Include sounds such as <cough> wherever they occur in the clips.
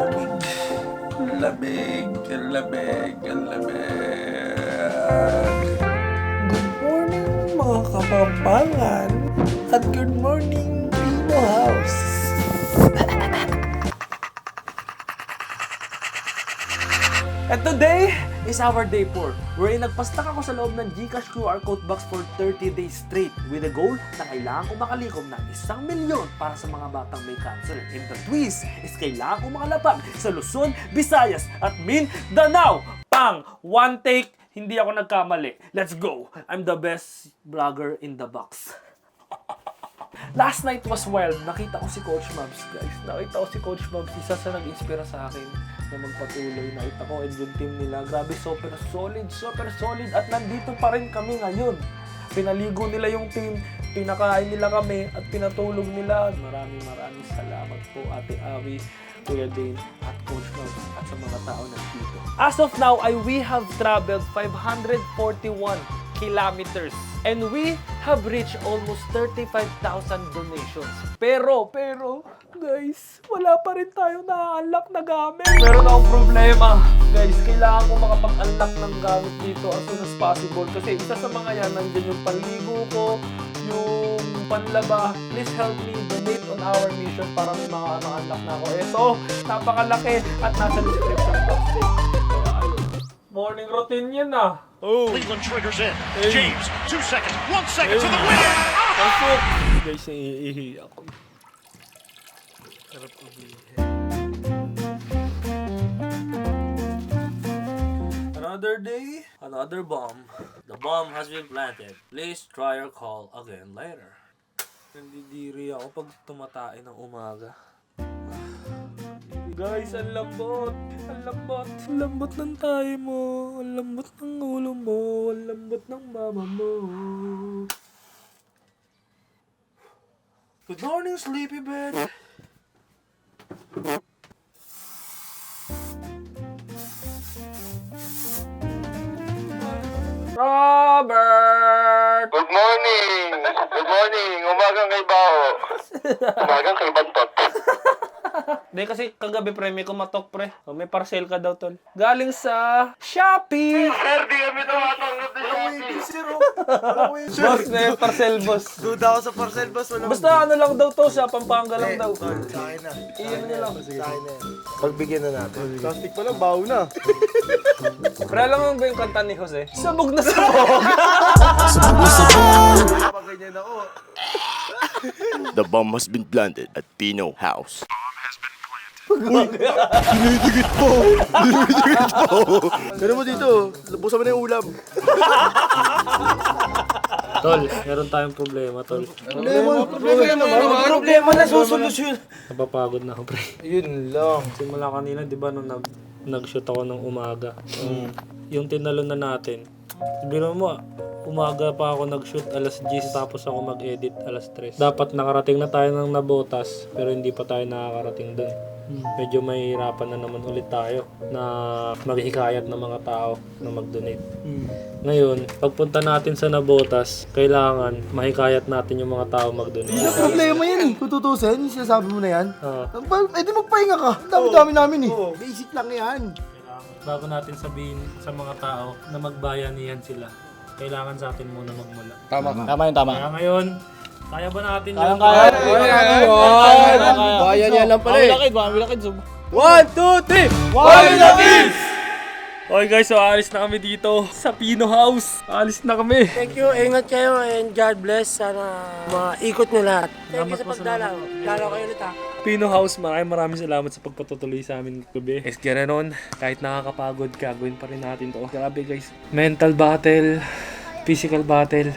lamig. Ang lamig, ang lamig, ang lamig. Good morning mga kapampangan at good morning Pino House. <laughs> And today is our day 4 wherein nagpastak ako sa loob ng Gcash QR code box for 30 days straight with the goal na kailangan ko makalikom ng isang milyon para sa mga batang may cancer. And the twist is kailangan ko makalapag sa Luzon, Visayas at Mindanao. Pang! One take, hindi ako nagkamali. Let's go! I'm the best vlogger in the box. Last night was wild. Nakita ko si Coach Mabs, guys. Nakita ko si Coach Mabs. Isa sa nag-inspira sa akin na magpatuloy. Nakita ko and yung team nila. Grabe, super solid, super solid. At nandito pa rin kami ngayon. Pinaligo nila yung team, pinakain nila kami, at pinatulog nila. Maraming maraming salamat po, Ate Awi, Kuya Dane, at Coach Mabs, at sa mga tao nandito. As of now, ay we have traveled 541 kilometers. And we have reached almost 35,000 donations. Pero, pero, guys, wala pa rin tayong na-unlock na gamit. Meron akong problema. Guys, kailangan ko makapag-unlock ng gamit dito as soon as possible. Kasi isa sa mga yan, nandyan yung panligo ko, yung panlaba. Please help me donate on our mission para may mga ano-unlock na ako. Ito, napakalaki at nasa description box. Morning routine yan ah. Oh. Cleveland triggers in. Hey. James, two seconds, one second to the win. Pasok! Guys, naiihi ako. Sarap umihi. Another day, another bomb. The bomb has been planted. Please try your call again later. Nandidiri ako pag tumatay ng umaga. <sighs> Guys, ang lambot! Ang lambot! Ang lambot ng tayo mo! Ang lambot ng ulo mo! Ang lambot ng mama mo! Good morning, sleepyhead. Robert! Good morning! Good morning! Umagang kay Bao. <laughs> Umagang kay Bantot. Hindi kasi kagabi pre, may kumatok pre. O, may parcel ka daw tol. Galing sa Shopee! Sir, di kami tumatanggap ni Shopee. <laughs> boss, may parcel boss. Duda ako sa parcel boss, wala Basta ano lang daw to, sa Pampanga lang daw. Sa akin na. Iyan nyo lang. Sa akin na yan. Pagbigyan na natin. Plastic pa lang, baho na. <laughs> Pre, alam mo ba yung kanta ni Jose? Sabog na sabog! Pag ganyan ako. The bomb has been planted at Pino House. Pero mo dito, labusan mo na yung ulam. tol, meron tayong problema tol. Problema, problema naman. Problema na susolusyon. Napapagod na ako pre. Yun lang. Simula kanina, di ba, nung nag, nag-shoot ako ng umaga. Yung, yung tinalo na natin. Biro mo, umaga pa ako nag-shoot alas 10 tapos ako mag-edit alas 3. Dapat nakarating na tayo ng nabotas pero hindi pa tayo nakakarating dun. Medyo mahihirapan na naman ulit tayo na maghikayat ng mga tao na mag-donate. Ngayon, pagpunta natin sa nabotas, kailangan mahikayat natin yung mga tao mag-donate. Problema yan eh. Kung tutusin, yung sinasabi mo na yan. Ah. Eh di magpahinga ka. Ang Dami-dami namin eh. Basic lang yan. bago natin sabihin sa mga tao na magbayanihan sila, kailangan sa atin muna magmula. Tama yun, tama. Kaya ngayon, kaya ba natin Kaya yun? kaya. Kaya yun. Kaya niya lang pala eh. One, two, three! One Lakid! Okay guys, so alis na kami dito sa Pino House. Alis na kami. Thank you, ingat kayo and God bless. Sana maikot nyo lahat. Thank Salamat you sa pagdalaw. Dalaw kayo ulit ha. Pino House, maraming maraming salamat sa pagpatutuloy sa amin gabi. Es ron, kahit nakakapagod, gagawin pa rin natin to. Grabe guys, mental battle, physical battle.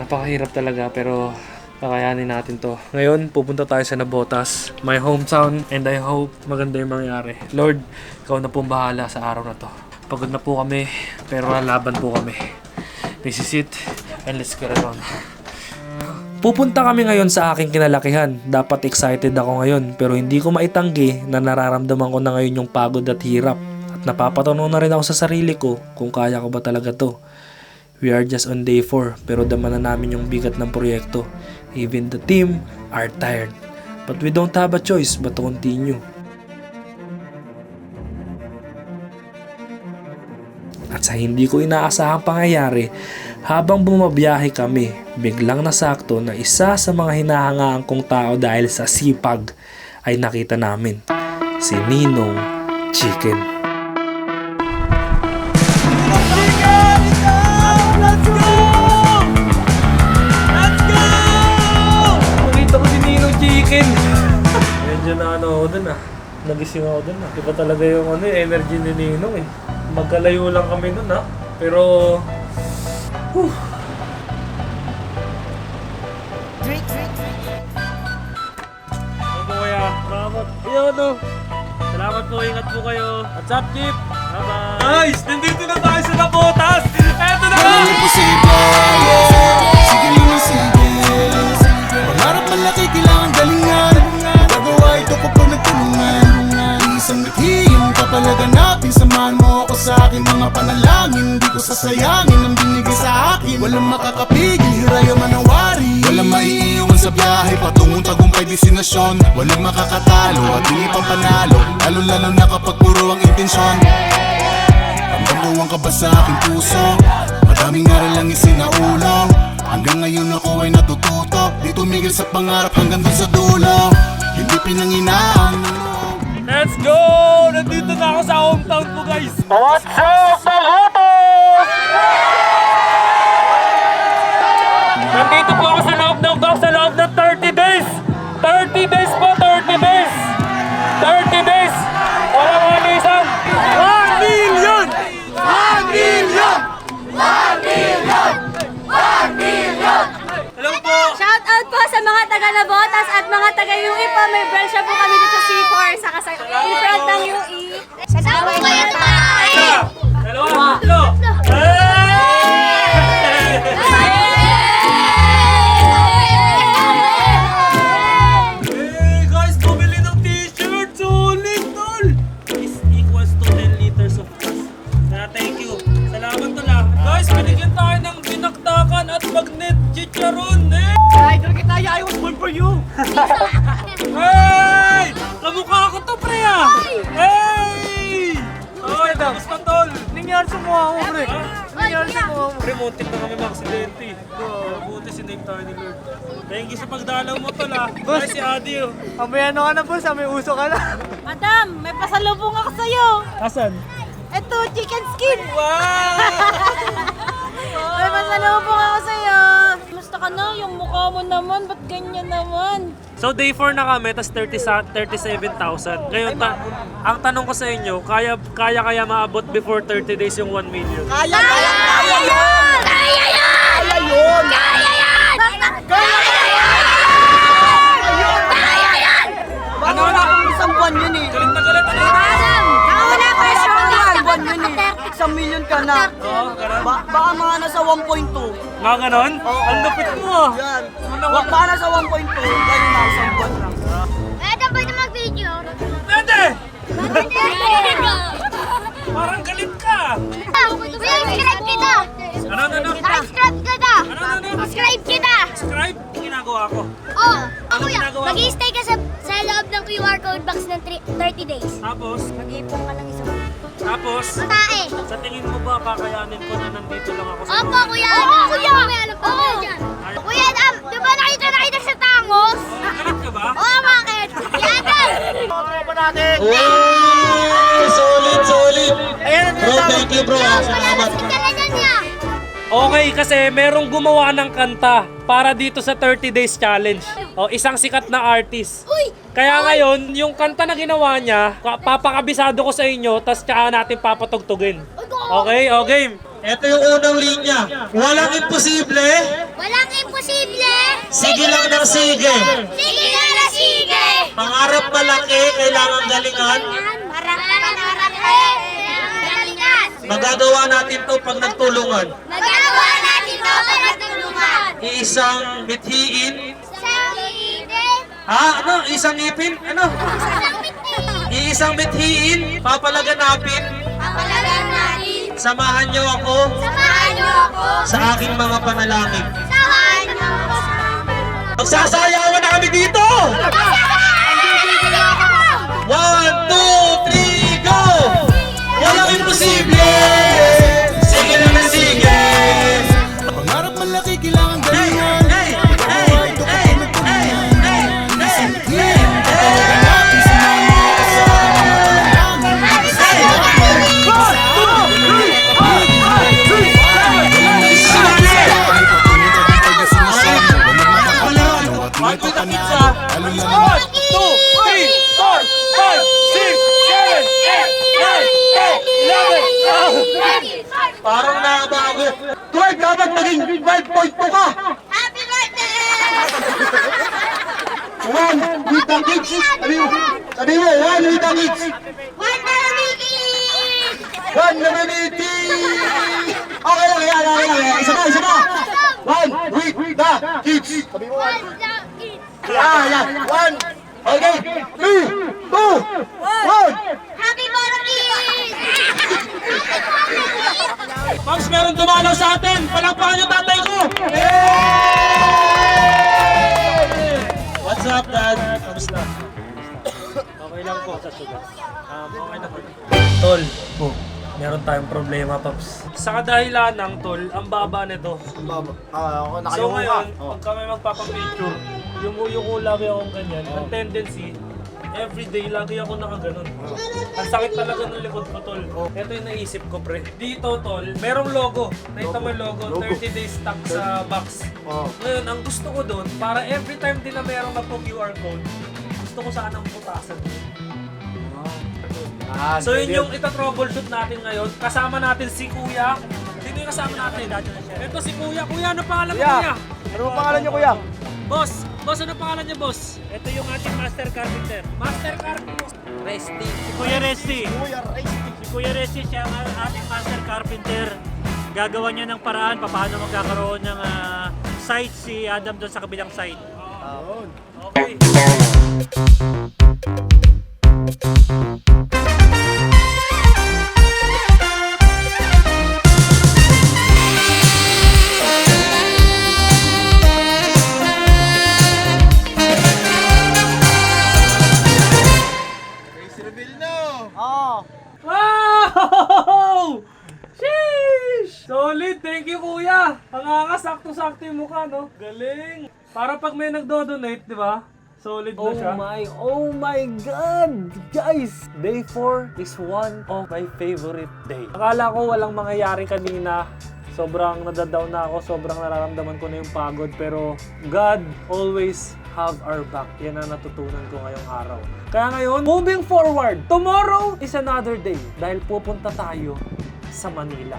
Napakahirap talaga pero kakayanin natin to. Ngayon, pupunta tayo sa Nabotas, my hometown, and I hope maganda yung mangyari. Lord, ikaw na pong bahala sa araw na to. Pagod na po kami, pero laban po kami. This is it, and let's get it on. Pupunta kami ngayon sa aking kinalakihan. Dapat excited ako ngayon pero hindi ko maitanggi na nararamdaman ko na ngayon yung pagod at hirap. At napapatanong na rin ako sa sarili ko kung kaya ko ba talaga to. We are just on day 4 pero dama na namin yung bigat ng proyekto. Even the team are tired. But we don't have a choice but to continue. At sa hindi ko inaasahang pangyayari, habang bumabiyahe kami, biglang nasakto na isa sa mga hinahangaan kong tao dahil sa sipag ay nakita namin, si Ninong Chicken. Medyo na ano ako dun ah. Nagising ako dun ah. Iba talaga yung ano, yung energy ni Ninong eh. Magkalayo lang kami nun ah. Pero... Whew. Ano po kaya? Salamat. Ayun no. Salamat po, ingat po kayo. What's up, Chip? Bye-bye. Guys, nandito na tayo sa Napotas! Eto na nga! Aking mga panalangin Di ko sasayangin ang binigay sa akin. Walang makakapigil, hiraya manawari. Walang maiiwan sa biyahe Patungong tagumpay destinasyon. Walang makakatalo at hindi pa panalo Lalo-lalo na kapag puro ang intensyon. Ramdam ang kaba sa aking puso? Madaming aral lang isinaulo. Hanggang ngayon ako ay natututo. Di tumigil sa pangarap hanggang dun sa dulo. Hindi pinanginaan Let's go! Nandito na ako sa hometown ko, guys! What's up, Nalutos? Nandito May branch na po kami dito sa C4 sa kasay in front ng UE. Salamat po muntik na kami maksidente. Buti sinave tayo ni Lord. Thank you sa pagdalaw mo tol ah. Ay, si Adi oh. Amayano ka na boss, may uso ka na. Madam, may pasalubong ako sa'yo. Asan? Ito, chicken skin. Wow! <laughs> May pasalubong ako sa'yo. Musta ka na? Yung mukha mo naman, ba't ganyan naman? So day 4 na kami, tas 30 sa 37,000. Ngayon, ta- ang tanong ko sa inyo, kaya kaya kaya maabot before 30 days yung 1 million? Kaya, kaya, kaya! Kaya yun! Kaya yun! Kaya yan! Kaya yan! Kaya yan! Ano na? Isang buwan yun eh. Galit na galit ano? Madam, nawala ko yung Isang show buwan yun eh. Isang million ka na. Oo, ganun. Ba baka mga nasa 1.2. Nga ganon? Ang lupit mo ah. Yan. Wa- Baka nasa 1.2. Ganun na, isang buwan lang. Pwede ba ito mag-video? Pwede! Parang galit ka! Kuya, subscribe kita! Ano, ano, ano? Subscribe kita! Ano, ano, ano? Subscribe kita! Subscribe? Ginagawa ko. Oh, Ano kuya, ginagawa mag-stay ka sa, sa loob ng QR code box ng tri- 30 days. Tapos, Mag-ipon ka ng isang tapos, tae. sa tingin mo ba kakayanin ko na nandito lang ako sa Opo, kuya! Opo, kuya! Oo! Kuya, um, di ba nakita na kita sa tangos? Galit ka ba? Oo, bakit? <laughs> Yan! Solid, solid Okay, kasi merong gumawa ng kanta para dito sa 30 Days Challenge. O, isang sikat na artist. Uy! Kaya ngayon, yung kanta na ginawa niya, ka- papakabisado ko sa inyo, tapos tsaka natin papatugtugin. Okay, o game. Ito yung unang linya Walang imposible Walang imposible! Sige lang ng sige Sige na na sige! Pangarap malaki, kailangan galingan pangarap eh! Galingan! Magagawa natin to pag nagtulungan Magagawa natin ito para tulungan! Iisang mithiin Sa ngipin! Ha? Ano? Isang ngipin? Ano? Sa ngipin! Iisang mithiin Papalaganapin Papalagan natin! Samahan niyo ako Samahan niyo ako! sa aking mga panalangin Samahan niyo ako! Magsasayawan na kami dito! One, five, six, seven, eight, nine, ten, eleven, twelve. Parang nakabago. Dwight, dapat maging 5.2 ka. Happy birthday! One with the kids. Sabi mo, sabi mo, one with the kids. One na namigis! One na namigis! Okay lang, yan, yan, yan. Isa pa, isa pa. One with the kids. One with the kids. Ah, yan. One Okay. Three, two, one. Happy birthday! <laughs> Pops, meron dumalaw sa atin! Palakpakan yung tatay ko! What's up, Dad? Kamusta? <coughs> Okay lang po. Um, okay naman. Tol, po. Meron tayong problema, Paps. Sa kadahilan ng Tol, ang baba nito. Ah, ako So ngayon, pag kami magpapapicture, yumuyuko lagi akong ganyan. Ang tendency, everyday lagi ako nakaganon. Ang sakit talaga ng likod ko, tol. Ito yung naisip ko, pre. Dito, tol, merong logo. Nakita mo yung logo, 30 days stock sa box. Ngayon, ang gusto ko doon, para every time din na merong na QR code, gusto ko sanang putasan. So yun yung ita-troubleshoot natin ngayon. Kasama natin si Kuya. Sino yung kasama natin? Ito si Kuya. Kuya, ano pangalan mo, Kuya? Ano ang pangalan niyo, kuya? Boss! Boss, ano pangalan niya, boss? Ito yung ating master carpenter. Master carpenter? Resty. Si Kuya Resty. Si Kuya Resty, siya ang ating master carpenter. Gagawa niya ng paraan pa paano magkakaroon ng ah, site si Adam doon sa kabilang site. Okay. Wow! Sheesh! Solid! Thank you, kuya! Ang sakto-sakto yung mukha, no? Galing! Para pag may nagdo-donate, di ba? Solid na siya. my, oh my God! Guys, day 4 is one of my favorite day. Akala ko walang mangyayari kanina. Sobrang nadadown na ako, sobrang nararamdaman ko na yung pagod. Pero God always have our back. Yan ang natutunan ko ngayong araw. Kaya ngayon, moving forward, tomorrow is another day. Dahil pupunta tayo sa Manila.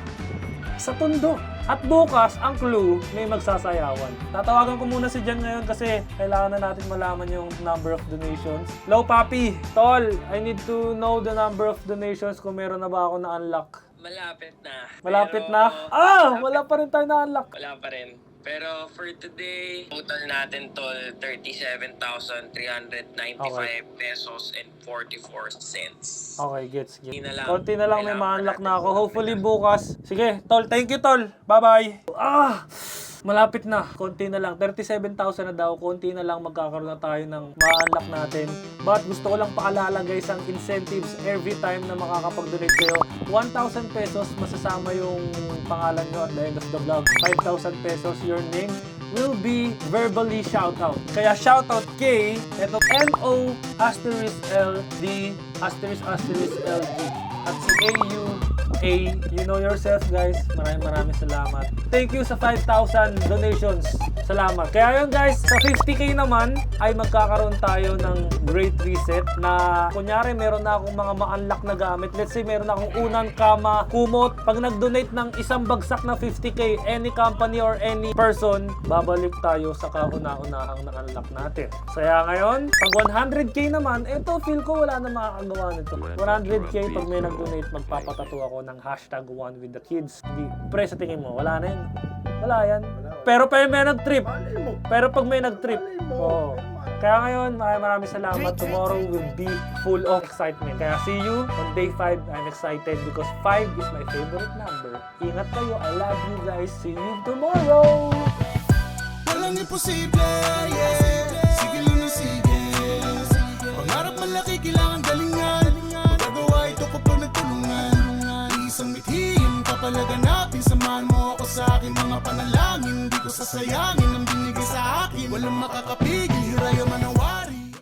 Sa Tondo. At bukas, ang clue, may magsasayawan. Tatawagan ko muna si Jan ngayon kasi kailangan na natin malaman yung number of donations. Low Papi, Tol, I need to know the number of donations kung meron na ba ako na-unlock. Malapit na. Malapit Pero- na? Ah! Wala pa rin tayo na-unlock. Wala pa rin. Pero for today, total natin tol 37,395 Okay. pesos and 44 cents. Okay, gets, gets. Konti na lang. Konti na lang may ma-unlock na ako. Hopefully bukas. Sige, Tol. Thank you, Tol. Bye-bye. Ah! Malapit na. Konti na lang. 37,000 na daw. Konti na lang magkakaroon na tayo ng ma-unlock natin. But gusto ko lang paalala guys ang incentives every time na makakapag-donate kayo. 1,000 pesos masasama yung pangalan nyo at the end of the vlog. 5,000 pesos your name will be verbally shout out. Kaya shout out kay ito N-O asterisk L D asterisk asterisk L D at si AU A. You know yourself guys. Maraming maraming salamat. Thank you sa 5,000 donations. Salamat. Kaya yun guys, sa 50k naman ay magkakaroon tayo ng great reset na kunyari meron na akong mga ma-unlock na gamit. Let's say meron akong unang kama, kumot. Pag nag-donate ng isang bagsak na 50k, any company or any person, babalik tayo sa kauna-unahang na-unlock natin. Kaya ngayon, pag 100k naman, eto feel ko wala na makakagawa nito. 100k pag may nag-donate, magpapatato ako ng hashtag one with the kids. Hindi, pre, sa tingin mo, wala na yun. Wala yan. Pero pag may nag-trip, pero pag may nag-trip, oo. Kaya ngayon, maraming maraming salamat. Tomorrow will be full of excitement. Kaya see you on day 5. I'm excited because 5 is my favorite number. Ingat kayo. I love you guys. See you tomorrow! Walang imposible, yeah papalaganapin Samahan mo ako sa akin. Mga panalangin Hindi ko sasayangin ang binigay sa akin. Walang makakapigil Hirayo man ang